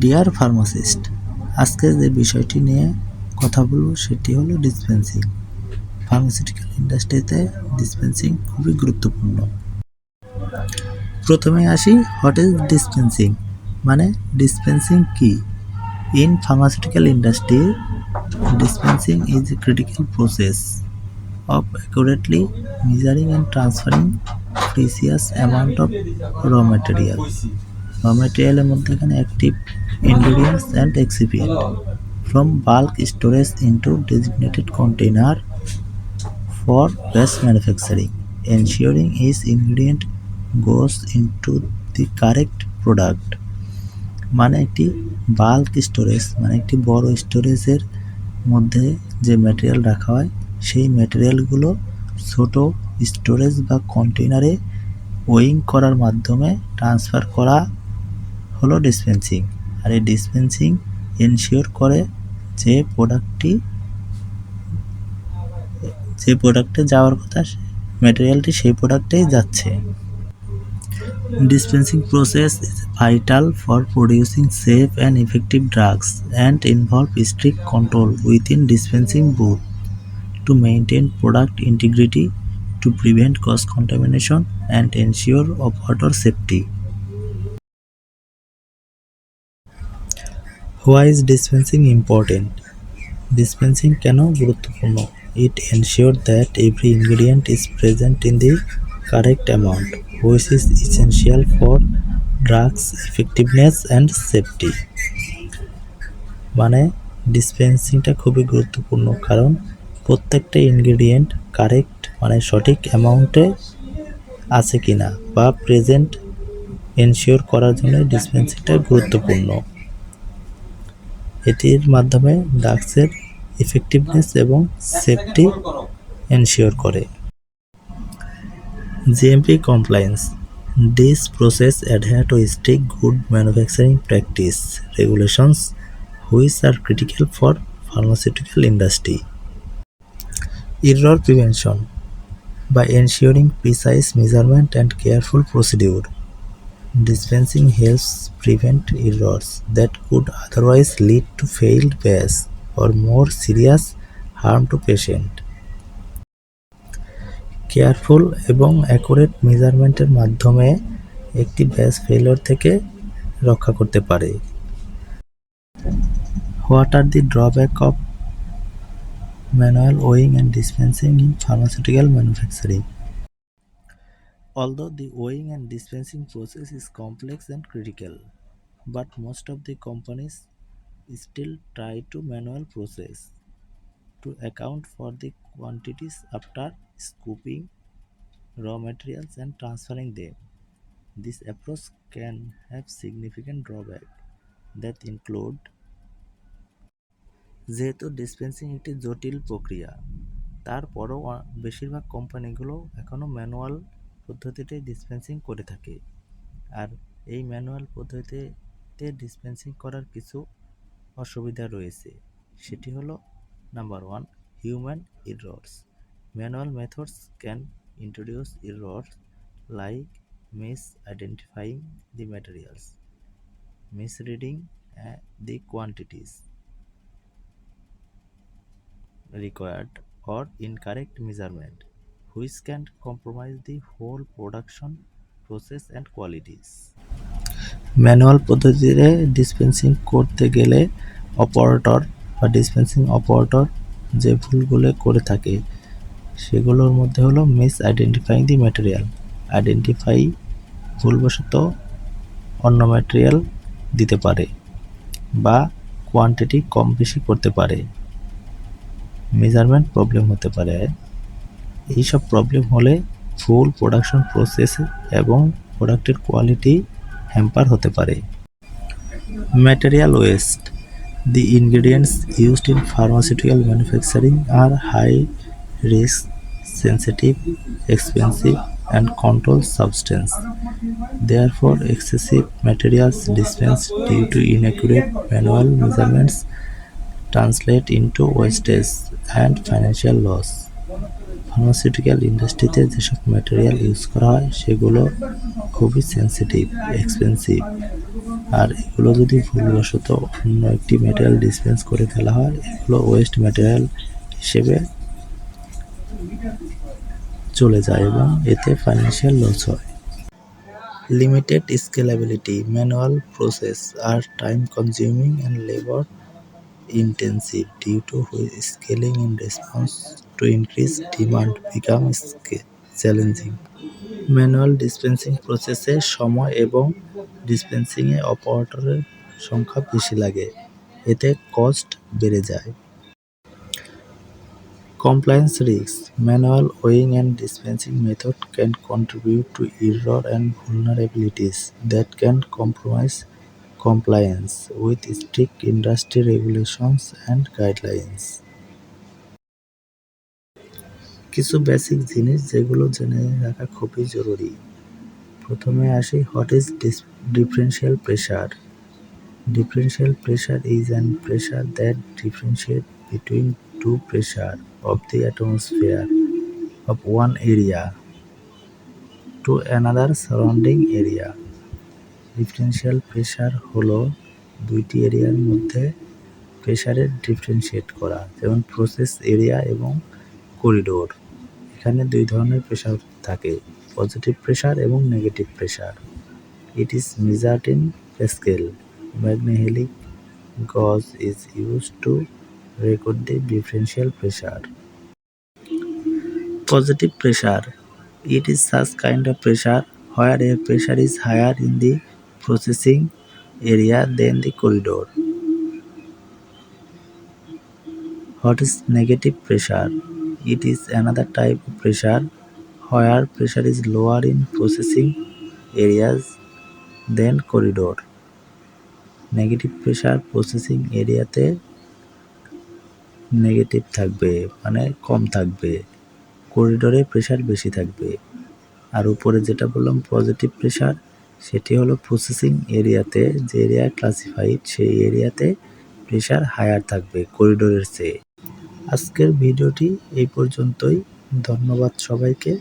Deer pharmacist আজকে যে বিষয়টি নিয়ে কথা বলব সেটি হলো ডিসপেন্সিং ফার্মাসিউটিক্যাল ইন্ডাস্ট্রিতে ডিসপেন্সিং খুবই গুরুত্বপূর্ণ। প্রথমে আসি হোয়াট ইজ ডিসপেন্সিং মানে ডিসপেন্সিং কি? In pharmaceutical industry dispensing is a critical process of accurately measuring and transferring precious amount of raw material. Raw মেটেরিয়ালের মধ্যে এখানে active ingredients and excipient from bulk storage into designated container for batch manufacturing ensuring each ingredient goes into the correct product মানে একটি bulk storage মানে একটি বড় স্টোরেজের মধ্যে যে ম্যাটেরিয়াল রাখা হয়, সেই ম্যাটেরিয়ালগুলো ছোট স্টোরেজ বা কন্টেনারে ওয়িং করার মাধ্যমে ট্রান্সফার করা হলো ডিসপেন্সিং আর এই ডিসপেন্সিং এনশিওর করে যে প্রোডাক্টটি যে প্রোডাক্টে যাওয়ার কথা সে ম্যাটেরিয়ালটি সেই প্রোডাক্টেই যাচ্ছে। Dispensing process is vital for producing safe and effective drugs and involve strict control within dispensing booth to maintain product integrity to prevent cross contamination and ensure of operator safety why is dispensing important dispensing কেন গুরুত্বপূর্ণ? It ensure that every ingredient is present in the correct amount which is essential for drugs effectiveness and safety মানে ডিসপেন্সিংটা খুবই গুরুত্বপূর্ণ কারণ প্রত্যেকটা ingredient correct মানে সঠিক অ্যামাউন্টে আছে কিনা বা প্রেজেন্ট এনশিওর করার জন্য ডিসপেন্সিংটা গুরুত্বপূর্ণ। এটির মাধ্যমে ডাক্সের ইফেক্টিভনেস এবং সেফটি এনশিওর করে। GMP compliance this process adhere to strict good manufacturing practice regulations which are critical for pharmaceutical industry error prevention by ensuring precise measurement and careful procedure Dispensing helps prevent errors that could otherwise lead to failed batch or more serious harm to patient. Careful এবং accurate মেজারমেন্টের মাধ্যমে একটি batch failure থেকে রক্ষা করতে পারে what are the drawback of manual weighing and dispensing in pharmaceutical manufacturing Although the weighing and dispensing process is complex and critical, but most of the companies still try to manual process to account for the quantities after scooping raw materials and transferring them. This approach can have significant drawback that include যেহেতু dispensing একটি জটিল প্রক্রিয়া তারপরও বেশিরভাগ কোম্পানিগুলো এখনও manual পদ্ধতিতে dispensing করে থাকে। আর এই ম্যানুয়াল পদ্ধতিতে ডিসপেন্সিং করার কিছু অসুবিধা রয়েছে। সেটি হলো number one human errors manual methods can introduce errors like misidentifying the materials misreading the quantities required or incorrect measurement which can compromise the whole production process and qualities. Manual পদ্ধতিতে dispensing করতে গেলে operator বা dispensing operator যে ভুলগুলো করে থাকে, সেগুলোর মধ্যে হলো misidentifying the material identify ভুলবশত অন্য ম্যাটেরিয়াল দিতে পারে বা কোয়ান্টিটি কম বেশি করতে পারে মেজারমেন্ট প্রবলেম হতে পারে এই সব প্রবলেম হলে ফুল প্রোডাকশন প্রসেস এবং প্রোডাক্টের কোয়ালিটি হ্যাম্পার হতে পারে। Material waste the ingredients used in pharmaceutical manufacturing are high risk sensitive expensive and control substance therefore excessive materials dispense due to inaccurate manual measurements translate into wastage and financial loss pharmaceutical ইন্ডাস্ট্রিতে যেসব material use করা হয়, সেগুলো খুবই sensitive expensive আর এগুলো যদি ভুলবশত অন্য একটি ম্যাটেরিয়াল ডিসপেন্স করে ফেলা হয়, এগুলো ওয়েস্ট ম্যাটেরিয়াল হিসেবে চলে যায় এবং এতে ফাইন্যান্সিয়াল লস হয়। Limited scalability manual process are time consuming and labour due to which scaling in response to increased demand becomes challenging manual dispensing প্রসেসে সময় এবং ডিসপেন্সিংয়ে অপারেটরের সংখ্যা বেশি লাগে এতে কস্ট বেড়ে যায় Compliance risks Manual weighing and dispensing method can contribute to error and vulnerabilities that can compromise compliance with strict industry regulations and guidelines. কিছু বেসিক জিনিস যেগুলো জেনে রাখা খুবই জরুরি। প্রথমে আসি what is differential pressure differential pressure is an pressure that differentiate between two pressure of the atmosphere of one area to another surrounding area differential pressure হলো দুইটি এরিয়ার মধ্যে প্রেশারের ডিফারেনশিয়েট করা, যেমন প্রসেস এরিয়া এবং করিডোর এখানে দুই ধরনের প্রেশার থাকে পজিটিভ প্রেশার এবং negative pressure it is measured in scale Magnehelic gauge is use to record the differential pressure positive pressure it is such kind of pressure where air pressure is higher in the processing area then the corridor what is negative pressure It is another type of pressure where pressure is lower in processing areas than corridor. Negative pressure processing এরিয়াতে negative থাকবে মানে কম থাকবে। করিডোরে pressure বেশি থাকবে। আর উপরে যেটা বললাম পজিটিভ প্রেশার সেটি হলো প্রসেসিং এরিয়াতে যে এরিয়া ক্লাসিফাইড সেই এরিয়াতে প্রেশার হায়ার থাকবে করিডোরের চেয়ে। আজকের ভিডিওটি এই পর্যন্তই। ধন্যবাদ সবাইকে।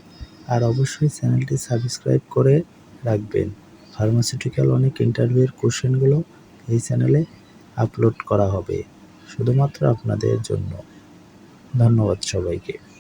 আর অবশ্যই চ্যানেলটি সাবস্ক্রাইব করে রাখবেন। ফার্মাসিউটিক্যাল অনেক ইন্টারভিউয়ের কোশ্চেনগুলো এই চ্যানেলে আপলোড করা হবে। শুধুমাত্র আপনাদের জন্য। ধন্যবাদ সবাইকে।